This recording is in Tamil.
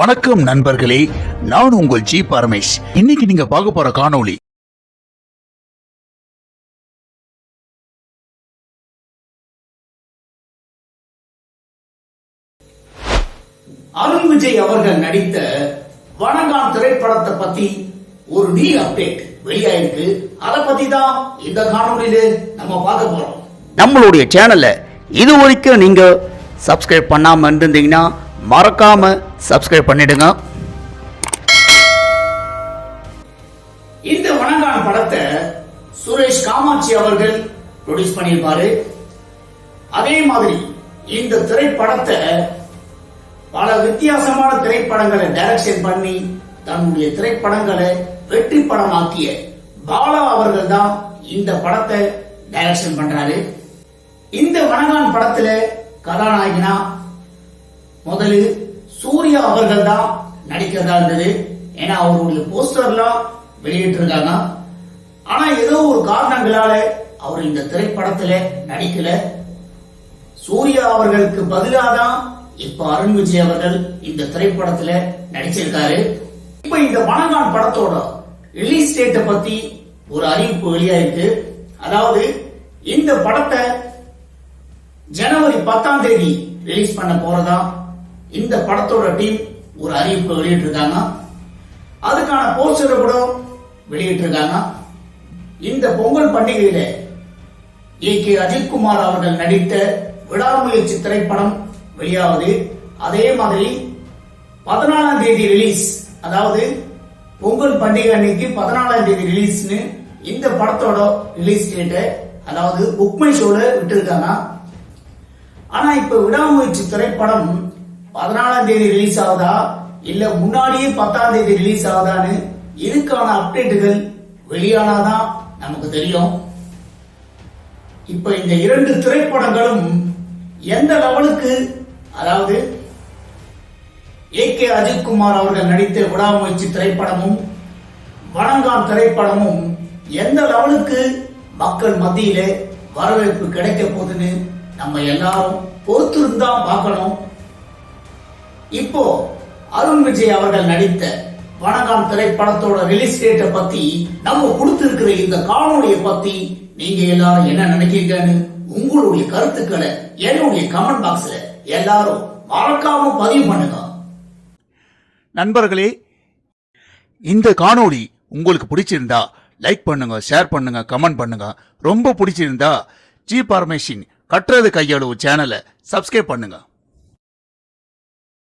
வணக்கம் நண்பர்களே நான் உங்கள் ஜி பரமேஷ். இன்னைக்கு நீங்க பார்க்க போற காணொளி அருண் விஜய் அவர்கள் நடித்த வணங்கான் திரைப்படத்தை பத்தி ஒரு நீ அப்டேட் வெளியாயிருக்கு. அத பத்தி தான் இந்த காணொளியில நம்ம பார்க்க போறோம். நம்மளுடைய சேனலை இது வரைக்கும் நீங்க சப்ஸ்கிரைப் பண்ணாம இருந்தீங்கன்னா மறக்காம சப்ஸ்கிரைப் பண்ணிடுங்க. இந்த வணங்கான் படத்தை சுரேஷ் காமாட்சி அவர்கள் ப்ரொடியூஸ் பண்ணியிருப்பாரு. அதே மாதிரி இந்த திரைப்படத்தை பல வித்தியாசமான திரைப்படங்களை டைரக்ஷன் பண்ணி தன்னுடைய திரைப்படங்களை வெற்றி படமாக்கிய பாலா அவர்கள் தான் இந்த படத்தை டைரக்ஷன் பண்றாரு. இந்த வணங்கான் படத்துல கதாநாயகினா முதலில் சூர்யா அவர்கள் தான் நடிக்கிறதா இருந்தது. ஏன்னா அவருடைய போஸ்டர்லாம் வெளியிட்டிருக்காங்க. ஆனா ஏதோ ஒரு காரணங்களால அவர் இந்த திரைப்படத்துல நடிக்கல. சூர்யா அவர்களுக்கு பதிலாக தான் இப்ப அருண் விஜய் அவர்கள் இந்த திரைப்படத்துல நடிச்சிருக்காரு. இப்ப இந்த மணங்கான் படத்தோட ரிலீஸ் டேட்டை பத்தி ஒரு அறிவிப்பு வெளியாயிருக்கு. அதாவது இந்த படத்தை ஜனவரி பத்தாம் தேதி ரிலீஸ் பண்ண போறதா இந்த படத்தோட டீம் ஒரு அறிவிப்பு வெளியிட்டிருக்காங்க. அதுக்கான போஸ்டரை கூட வெளியிட்டிருக்காங்க. இந்த பொங்கல் பண்டிகையில ஏ கே அஜித்குமார் அவர்கள் நடித்த விடாமுயற்சி திரைப்படம் வெளியாவது. அதே மாதிரி பதினாலாம் தேதி ரிலீஸ் அதாவது பொங்கல் பண்டிகை அன்னைக்கு பதினாலாம் தேதி ரிலீஸ்னு இந்த படத்தோட ரிலீஸ் டேட்டை அதாவது புக்மை ஷோல விட்டுருக்காங்க. ஆனா இப்ப விடாமுயற்சி திரைப்படம் பதினாலாம் தேதி ரிலீஸ் ஆகுதா? இல்ல முன்னாடியே பத்தாம் தேதி ரிலீஸ் ஆகுதான்னு இதுக்கான அப்டேட்டுகள் வெளியானாதான் நமக்கு தெரியும். இப்ப இந்த இரண்டு திரைப்படங்களும் எந்த லெவலுக்கு அதாவது ஏ கே அஜித்குமார் அவர்கள் நடித்த விடாமுயற்சி திரைப்படமும் வணங்கான் திரைப்படமும் எந்த லெவலுக்கு மக்கள் மத்தியில வரவேற்பு கிடைக்க போகுதுன்னு நம்ம எல்லாரும் பொறுத்திருந்தா பார்க்கணும். இப்போ அருண் விஜய் அவர்கள் நடித்த வணக்கம் திரைப்படத்தோட ரிலீஸ் டேட்டை பத்தி நம்ம கொடுத்திருக்கிற இந்த காணொளியை பத்தி நீங்க எல்லாரும் என்ன நினைக்கிறீங்கன்னு உங்களுடைய கருத்துக்களை என்னுடைய கமெண்ட் பாக்ஸ்ல எல்லாரும் மறக்காம பதிவு பண்ணுங்க. நண்பர்களே இந்த காணொளி உங்களுக்கு பிடிச்சிருந்தா லைக் பண்ணுங்க ஷேர் பண்ணுங்க கமெண்ட் பண்ணுங்க. ரொம்ப பிடிச்சிருந்தா ஜி பரமேஷின் கட்டுறது கையளவு சேனலை சப்ஸ்கிரைப் பண்ணுங்க.